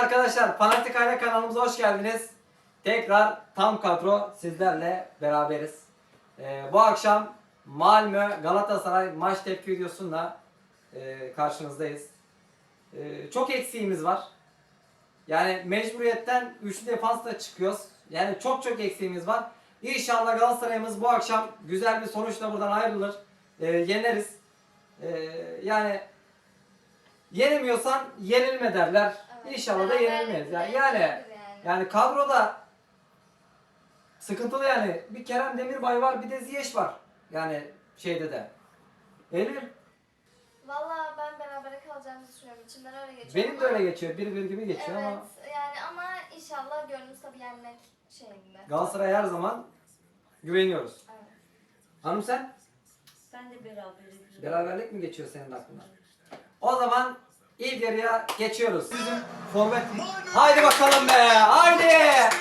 Arkadaşlar Fanatik Aile kanalımıza hoş geldiniz. Tekrar tam kadro sizlerle beraberiz. Ee, bu akşam Malmö Galatasaray maç tepki videosuyla e, karşınızdayız. Ee, çok eksiğimiz var. Yani mecburiyetten üçlü defansla çıkıyoruz. Yani çok çok eksiğimiz var. İnşallah Galatasaray'ımız bu akşam güzel bir sonuçla buradan ayrılır. Ee, yeneriz. Ee, yani yenemiyorsan yenilme derler. İnşallah da yenilmeyiz. Yani, yani yani kadroda sıkıntılı yani. Bir Kerem Demirbay var, bir de Ziyech var. Yani şeyde de. Eylül, Valla ben berabere kalacağımızı düşünüyorum. İçimden öyle geçiyor. benim de ama- öyle geçiyor. Bir bir gibi geçiyor evet, ama yani ama inşallah gönlümüz tabii yenmek şeyinde. Galatasaray her zaman güveniyoruz. Evet. Hanım sen? Ben de beraberiz. Beraberlik mi geçiyor senin aklına? O zaman ilk yarıya geçiyoruz. Sizin forvet. Haydi bakalım be. Haydi.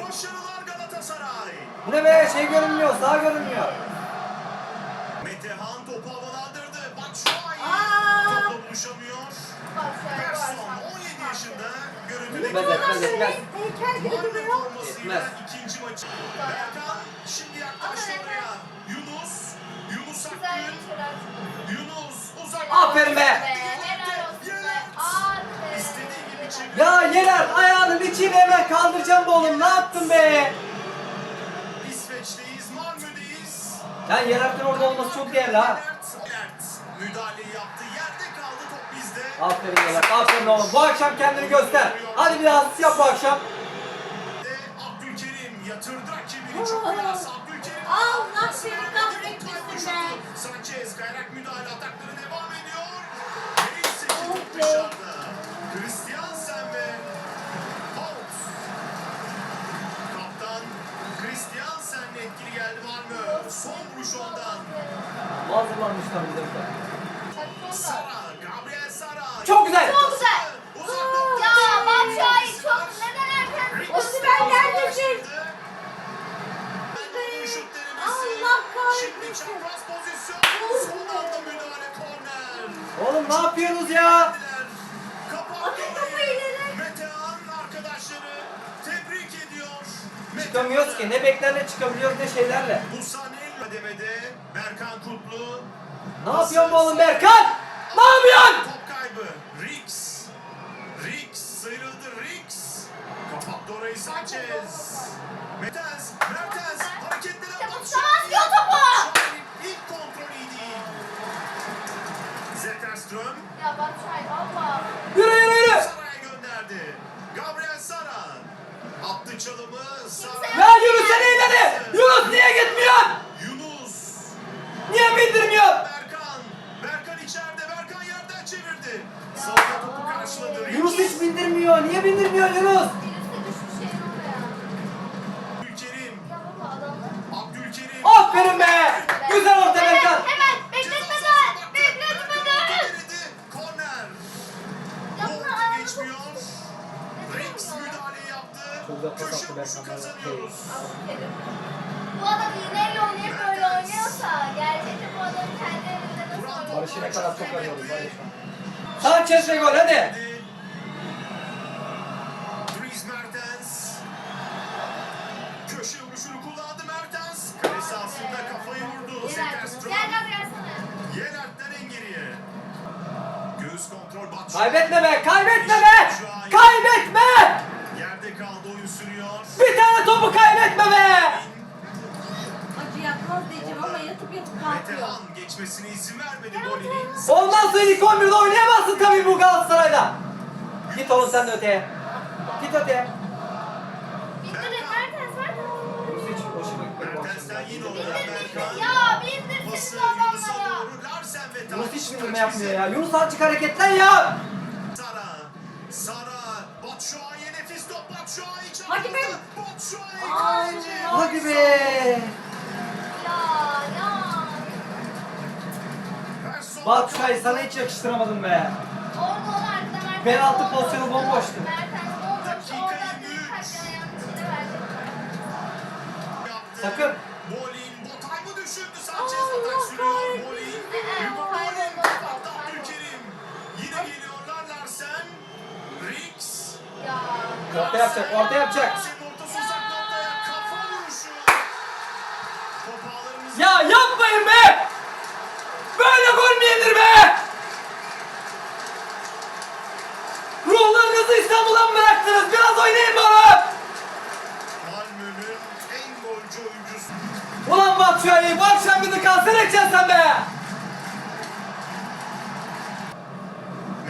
Başarılar Galatasaray. Bu ne be? Şey görünmüyor. Sağ görünmüyor. Metehan topu havalandırdı. Batshuayi topla buluşamıyor. Persson varsa- 17 yaşında görüntüdeki Etmez etmez etmez. Heykel gibi duruyor. Etmez. ikinci maçı. Berkan şimdi yaklaştı oraya. Yunus. Yunus Akgün. geçiyorlar. Yunus uzak. Aferin be. İçiyle hemen kaldıracağım be oğlum. Ne yaptın be? İsveç'teyiz, Malmö'deyiz. Yani Yener'den orada olması çok değerli ha. Müdahaleyi yaptı. Yerde kaldı top bizde. Aferin Yener. Aferin oğlum. Bu akşam kendini göster. Hadi bir de asist yap bu akşam. Abdülkerim yatırdı rakibini çok biraz Abdülkerim. Allah seni Vermedi, ileri. Metehan arkadaşları tebrik ediyor. Çıkamıyoruz ki. Ne beklerle çıkabiliyoruz ne şeylerle. Musanel kademede Berkan Kutlu. Ne yapıyorsun bu oğlum Berkan? Ne yapıyorsun? Top kaybı. Rix. Rix sıyrıldı Rix. Kapattı orayı Sanchez. Dries Mertens. Köşe vuruşunu kullandı Mertens. Kale sahasında kafayı vurdu. Gelsene. Yenert'ten en geriye. Göğüs kontrol Batshuayi. Kaybetme be. Kaybetme be. Kaybetme. Yerde kaldı oyun sürüyor. Bir tane topu kaybetme be. Acı yapmaz diyeceğim ama yatıp yatıp kalkıyor. Metehan geçmesine izin vermedi. Ondan sonra ilk 11'de oynayamazsın tabii bu Galatasaray'da. Git oğlum sen de öteye. Git öteye. Bindirin Mertens Mertens. Hiç hoşuma gitmedi bu Mertens'ten akşam. yine Bindirme. orada Bindir bindir. Berkan. Ya bindir Pası siz adamlara. Yunus hiç bindirme yapmıyor ya. Yunus azıcık hareketlen ya. Sara. Sara. Batshuayi nefis top. Batshuayi çarptı. Hadi be. Batshuayi kaleci. Hadi be. Ya ya. Batshuayi sana hiç yakıştıramadım be. Orada Mertens. Penaltı pozisyonu bomboştu. Mertens Sakın. Bolin Botay mı düşürdü? Sanchez atak sürüyor. Bolin. Hugo Bolin. Abdülkerim. Yine geliyorlar Larsen. Rix. Orta yapacak, orta yapacak. Ya yapmayın be! Böyle Batshuayi bu akşam bizi kanser edeceksin sen be!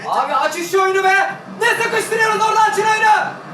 Abi açın şu oyunu be! Ne sıkıştırıyoruz orada açın oyunu!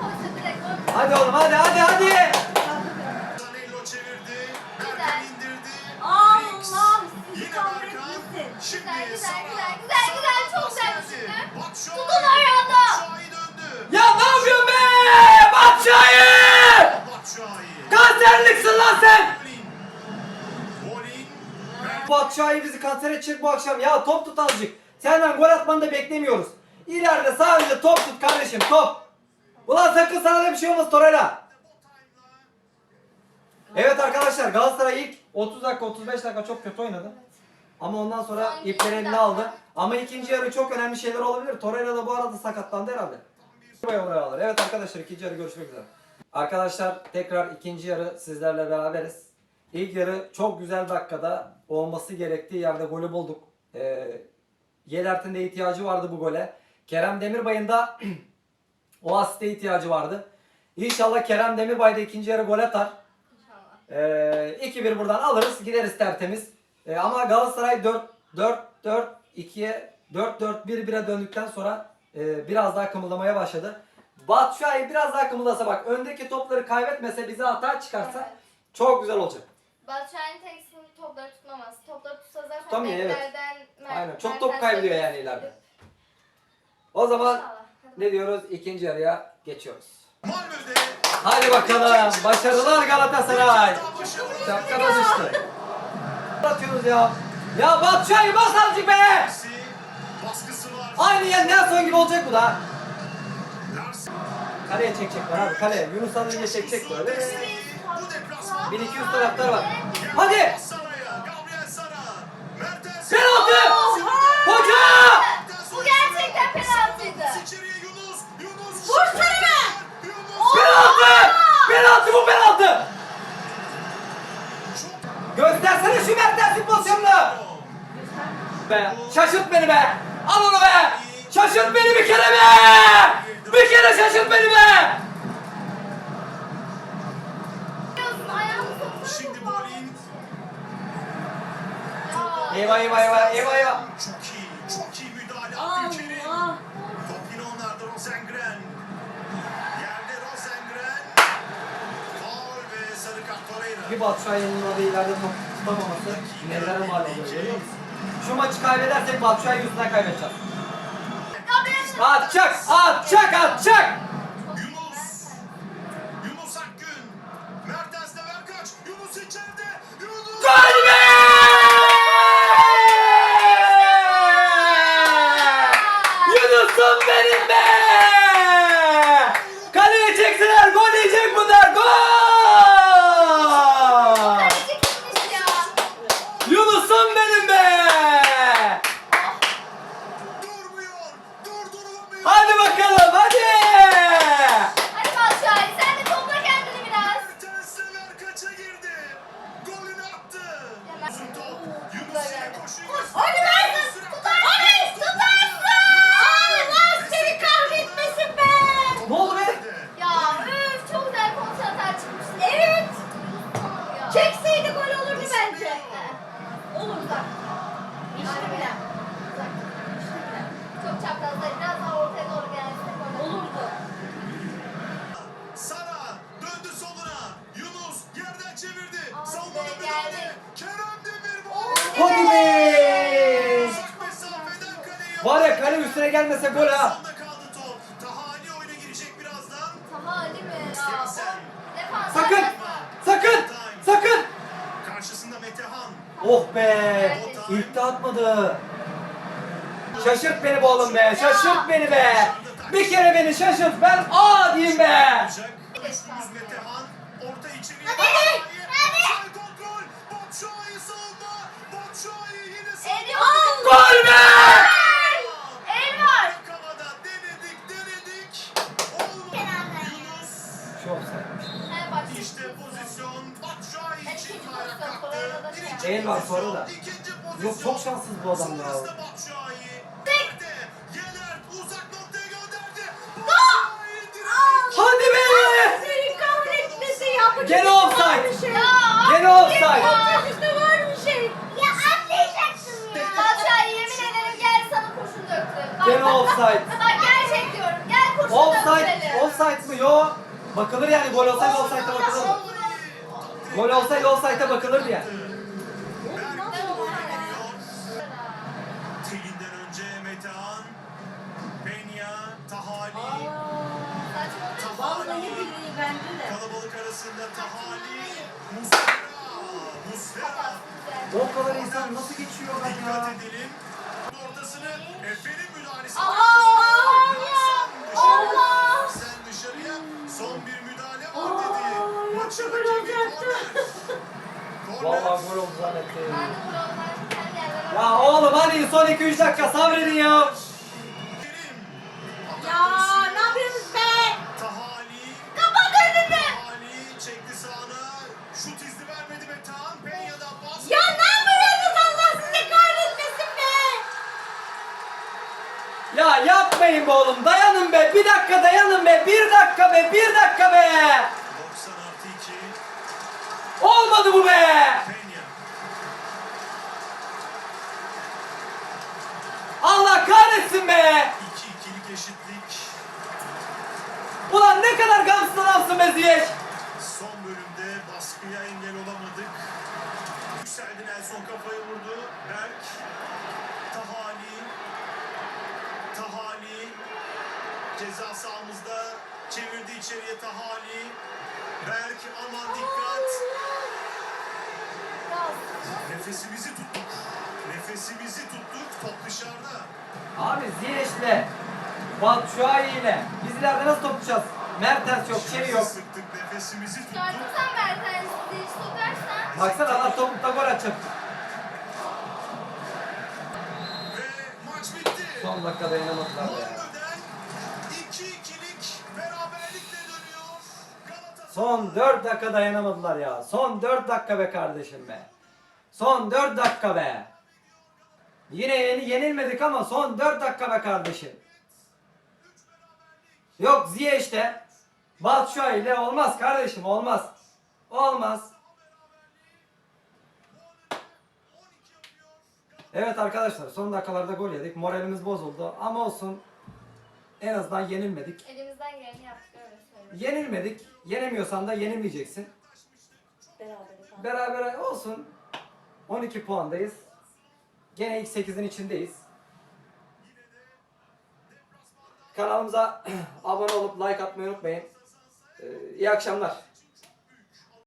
Koysa direkt gol. Hadi oğlum hadi hadi hadi! Danilo çevirdi. Berkan indirdi. Allah sizi Yine kahretmesin. Berkan. Şimdi Güzel, güzel, güzel, güzel, güzel. Çok güzel geldi. düşündü. Batshuayi. Tutun. Batshuayi döndü. Ya ne yapıyorsun be? Batshuayi! Batshuayi. Kanserliksin lan sen! Mertens. Batshuayi bizi kanser edecek bu akşam. Ya top tut azıcık. Senden gol atmanı da beklemiyoruz. İleride sadece top tut kardeşim top. Ulan sakın sana da bir şey olmaz Torreira. Evet arkadaşlar Galatasaray ilk 30 dakika 35 dakika çok kötü oynadı. Ama ondan sonra Son ipleri eline aldı. Ama ikinci yarı çok önemli şeyler olabilir. Torreira da bu arada sakatlandı herhalde. Evet arkadaşlar ikinci yarı görüşmek üzere. Arkadaşlar tekrar ikinci yarı sizlerle beraberiz. İlk yarı çok güzel dakikada olması gerektiği yerde golü bulduk. Ee, Yelert'in de ihtiyacı vardı bu gole. Kerem Demirbay'ın da o asiste ihtiyacı vardı. İnşallah Kerem Demirbay da ikinci yarı gol atar. İnşallah. Ee, 2-1 buradan alırız gideriz tertemiz. Ee, ama Galatasaray 4 4 4 2'ye 4 4 1 1'e döndükten sonra e, biraz daha kımıldamaya başladı. Batshuayi biraz daha kımıldasa bak öndeki topları kaybetmese bize hata çıkarsa Evet. çok güzel olacak. Batshuayi'nin tek topları tutmaması. Topları tutsa zaten Tutamıyor, evet. beklerden Mer- Aynen çok top kaybediyor yani ileride. O zaman İnşallah. Hadi ne diyoruz? İkinci yarıya geçiyoruz. Hadi bakalım. Başarılar Galatasaray. Başarılı. Şapkada düştü. Atıyoruz ya. Ya Batshuayi bas azıcık be. Messi. Baskısı var. Aynı yer Nelson gibi olacak bu da. Kaleye çekecekler abi kaleye. Yunus Hanım'ı çekecek böyle. Bu deplasman. 1200 taraftar var. Hadi. Penaltı! Hoca! Bu gerçekten penaltıydı. İçeriye Yunus. Yunus. Vursana. Penaltı! Penaltı bu penaltı! Göstersene şu Mertens'in pozisyonunu. Be, şaşırt beni be. Al onu be. Şaşırt beni bir kere be. Bir kere şaşırt beni be. Biliyorsun, ayağını soksana Şimdi topa. Eyvah eyvah eyvah eyvah eyvah. Çok iyi. Çok iyi müdahale. Abdülkerim. Allah. Top yine onlarda Rosengren. Yerde Rosengren. Faul ve sarı kart Torreira. Bir Batshuayi'nin orada ileride top tutamaması nelere mal oluyor musun? Şu maçı kaybedersek Batshuayi yüzünden kaybedeceğiz. Atacak, atacak, atacak. んで uzak. Bile. Çok çaprazda biraz daha ortaya doğru gelse olurdu. Sara döndü soluna. Yunus yerden çevirdi. Savunmada müdahale. Kerem Demirbağ. Hadi be. Var ya kale üstüne gelmese gol ha. Tahani oyuna girecek birazdan. Tahani mi? Ya, Sakın. Oh be! İlk de atmadı. Şaşırt beni bu oğlum be. Şaşırt beni be. Bir kere beni şaşırt. Ben aa diyeyim be. Hadi! Hadi! Batshuayi kontrol. Offside. Fenerbahçe. İşte pozisyon Batshuayi için bayrak Birinci El var sonra da. Yok çok şanssız bu adam ya. Hadi be! Seni kahretmesi ya. Bu Gene çocukta offside. var bir şey. Ya. Gene offside. Çocukta var bir şey. Ya atlayacaksın ya. Batshuayi yemin ederim gel sana kurşun döktü. Bak, Gene bak, offside. Bak gerçek diyorum. Gel kurşun Offside, döktürelim. offside mı? Yo. Bakılır yani gol olsaydı offside'e bakılır. Gol olsaydı offside'e bakılırdı yani. Telinden önce Metehan. Penya, Tahali. Vallahi billahi bence de. Kalabalık arasında Tahali. Muslera. Muslera. O kadar insan nasıl geçiyor ben Dikkat ya? edelim. Ortasını Efe'nin müdahalesi. Allah'ım hadi son 2-3 dakika sabredin ya. Ya ne yapıyorsunuz be? Tahali. Kapat önünü. Tahali çekti sağına. Şut izni vermedi Metehan. Penya'dan pas. Ya ne yapıyorsunuz Allah sizi kahretmesin be? Ya yapmayın be oğlum dayanın be. Bir dakika dayanın be. Bir dakika be. Bir dakika be. 90 artı 2. Olmadı bu be. Penya. Allah kahretsin be. 2-2'lik eşitlik. Ulan ne kadar gamsız adamsın be Ziyech. Son bölümde baskıya engel olamadık. Yükseldi Nelson kafayı vurdu. Berk. Tahali. Tahali. Ceza sahamızda çevirdi içeriye Tahali. Berk aman dikkat. Nefesimizi tuttuk. Nefesimizi tuttuk. Top dışarıda. Abi Ziyech'le Batshuayi ile biz ileride nasıl toplayacağız? Mertens yok, Çeri yok. Sıktık nefesimizi tuttuk. Çıkartırsan Mertens'i sokarsan. Baksana adam topukta gol atacak. Ve maç bitti. Son dakika dayanamadılar ya. Malmö'den 2-2'lik beraberlikle dönüyor. Galatasaray. Son 4 dakika dayanamadılar ya. Son 4 dakika be kardeşim be. Son 4 dakika be. Yine yeni yenilmedik ama son 4 dakika be kardeşim. Yok Ziye işte. Batshuayi ile olmaz kardeşim olmaz. Olmaz. Evet arkadaşlar son dakikalarda gol yedik. Moralimiz bozuldu ama olsun. En azından yenilmedik. Elimizden geleni yaptık öyle söyleyeyim. Yenilmedik. Yenemiyorsan da yenilmeyeceksin. Beraber. Beraber olsun. 12 puandayız. Gene ilk 8'in içindeyiz. Kanalımıza abone olup like atmayı unutmayın. Ee, iyi akşamlar.